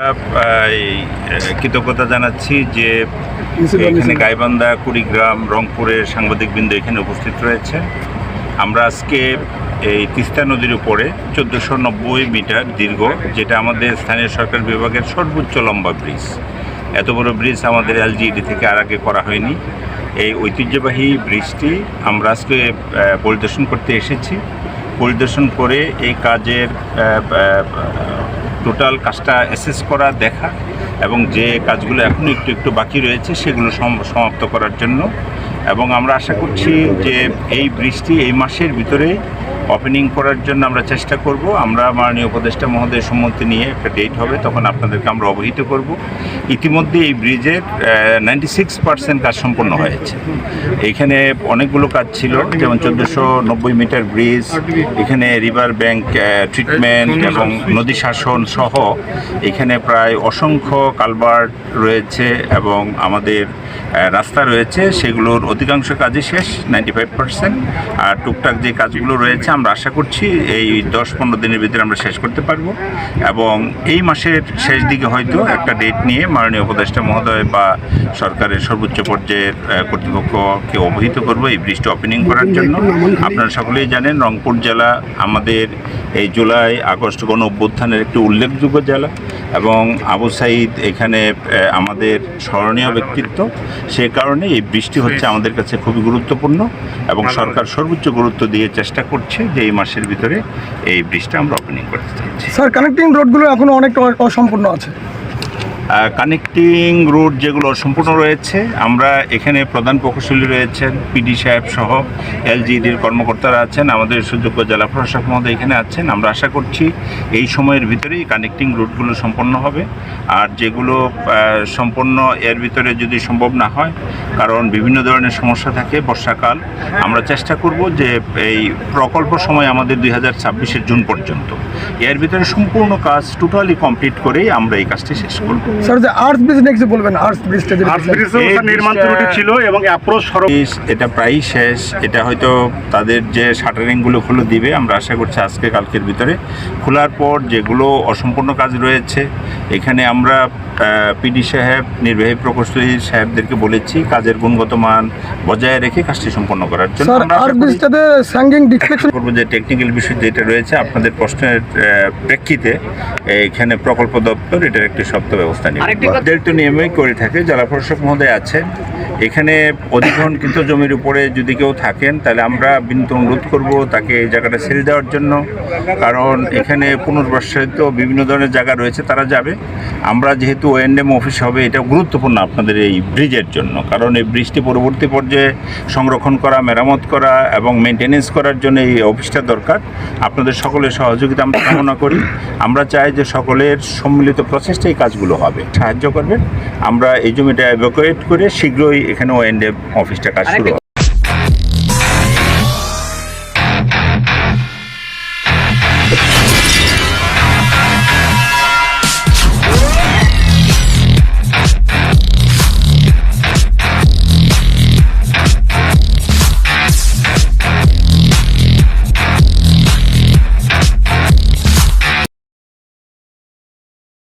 এই, কৃতজ্ঞতা জানাচ্ছি যে এখানে গাইবান্ধা কুড়িগ্রাম রংপুরের সাংবাদিকবৃন্দ এখানে উপস্থিত রয়েছে। আমরা আজকে এই তিস্তা নদীর উপরে চোদ্দোশো নব্বই মিটার দীর্ঘ যেটা আমাদের স্থানীয় সরকার বিভাগের সর্বোচ্চ লম্বা ব্রিজ। এত বড় ব্রিজ আমাদের এলজিইডি থেকে আর আগে করা হয়নি। এই ঐতিহ্যবাহী ব্রিজটি আমরা আজকে পরিদর্শন করতে এসেছি। পরিদর্শন করে এই কাজের টোটাল কাজটা অ্যাসেস করা, দেখা এবং যে কাজগুলো এখনও একটু একটু বাকি রয়েছে সেগুলো সম- সমাপ্ত করার জন্য। এবং আমরা আশা করছি যে এই বৃষ্টি এই মাসের ভিতরে ওপেনিং করার জন্য আমরা চেষ্টা করব। আমরা মাননীয় উপদেষ্টা মহোদয়ের সম্মতি নিয়ে একটা ডেট হবে, তখন আপনাদেরকে আমরা অবহিত করব। ইতিমধ্যে এই ব্রিজের নাইনটি সিক্স পার্সেন্ট কাজ সম্পন্ন হয়েছে। এখানে অনেকগুলো কাজ ছিল, যেমন চোদ্দোশো নব্বই মিটার ব্রিজ, এখানে রিভার ব্যাংক ট্রিটমেন্ট এবং নদী শাসন সহ এখানে প্রায় অসংখ্য কালভার্ট রয়েছে এবং আমাদের রাস্তা রয়েছে। সেগুলোর অধিকাংশ কাজই শেষ নাইনটি ফাইভ পার্সেন্ট আর টুকটাক যে কাজগুলো রয়েছে আমরা আশা করছি এই দশ পনেরো দিনের ভিতরে আমরা শেষ করতে পারব। এবং এই মাসের শেষ দিকে হয়তো একটা ডেট নিয়ে মাননীয় উপদেষ্টা মহোদয় বা সরকারের সর্বোচ্চ পর্যায়ের কর্তৃপক্ষকে অবহিত করব এই ব্রিজটি ওপেনিং করার জন্য। আপনারা সকলেই জানেন রংপুর জেলা আমাদের এই জুলাই আগস্ট গণ অভ্যুত্থানের একটি উল্লেখযোগ্য জেলা। এবং আবু সাইদ এখানে আমাদের স্মরণীয় ব্যক্তিত্ব। সে কারণে এই বৃষ্টি হচ্ছে আমাদের কাছে খুবই গুরুত্বপূর্ণ এবং সরকার সর্বোচ্চ গুরুত্ব দিয়ে চেষ্টা করছে যে এই মাসের ভিতরে এই ব্রিজটা আমরা ওপেনিং করতে চাইছি স্যার কানেক্টিং রোডগুলো এখনও অনেকটা অ- অসম্পূর্ণ আছে। কানেক্টিং রুট যেগুলো সম্পূর্ণ রয়েছে, আমরা এখানে প্রধান প্রকৌশলী রয়েছেন পিডি সাহেব সহ এলজিডির কর্মকর্তারা আছেন, আমাদের সুযোগ্য জেলা প্রশাসক মহোদয় এখানে আছেন। আমরা আশা করছি এই সময়ের ভিতরেই কানেক্টিং রুটগুলো সম্পন্ন হবে। আর যেগুলো সম্পন্ন এর ভিতরে যদি সম্ভব না হয়, কারণ বিভিন্ন ধরনের সমস্যা থাকে বর্ষাকাল, আমরা চেষ্টা করব যে এই প্রকল্প সময় আমাদের দুই হাজার জুন পর্যন্ত। এর ভিতরে সম্পূর্ণ কাজ টোটালি কমপ্লিট করেই আমরা এই কাজটি শেষ করব। স্যার যে আর্থ ব্রিজ নেক্সট বলবেন আর্থ ব্রিজটা যেটা আর্থ। ব্রিজেও নির্মাণ ত্রুটি ছিল এবং অ্যাপ্রোচ সড়ক এটা প্রায়ই শেষ এটা হয়তো তাদের যে শাটারিংগুলো খুলে দিবে আমরা আশা করছি আজকে কালকের ভিতরে খোলার পর যেগুলো অসম্পূর্ণ কাজ রয়েছে এখানে আমরা পিডি সাহেব নির্বাহী প্রকৌশলী সাহেবদেরকে বলেছি কাজের গুণগত মান বজায় রেখে কাজটি সম্পন্ন করার জন্য করব যে টেকনিক্যাল বিষয় যেটা রয়েছে আপনাদের প্রশ্নের প্রেক্ষিতে এখানে প্রকল্প দপ্তর এটার একটি শক্ত ব্যবস্থা নিয়ে নিয়মই করে থাকে জেলা প্রশাসক মহোদয় আছেন। এখানে অধিগ্রহণ কিন্তু জমির উপরে যদি কেউ থাকেন, তাহলে আমরা বিনীত অনুরোধ করব তাকে এই জায়গাটা ছেড়ে দেওয়ার জন্য। কারণ এখানে পুনর্বাসিত বিভিন্ন ধরনের জায়গা রয়েছে, তারা যাবে। আমরা যেহেতু ওএনএম অফিস হবে, এটা গুরুত্বপূর্ণ আপনাদের এই ব্রিজের জন্য। কারণ এই ব্রিজটি পরবর্তী পর্যায়ে সংরক্ষণ করা, মেরামত করা এবং মেনটেনেন্স করার জন্য এই অফিসটা দরকার। আপনাদের সকলের সহযোগিতা আমরা কামনা করি। আমরা চাই যে সকলের সম্মিলিত প্রচেষ্টা এই কাজগুলো হবে। সাহায্য করবেন। আমরা এই জমিটা এভাকুয়েট করে শীঘ্রই এখানে ওএনএম অফিসটা কাজ শুরু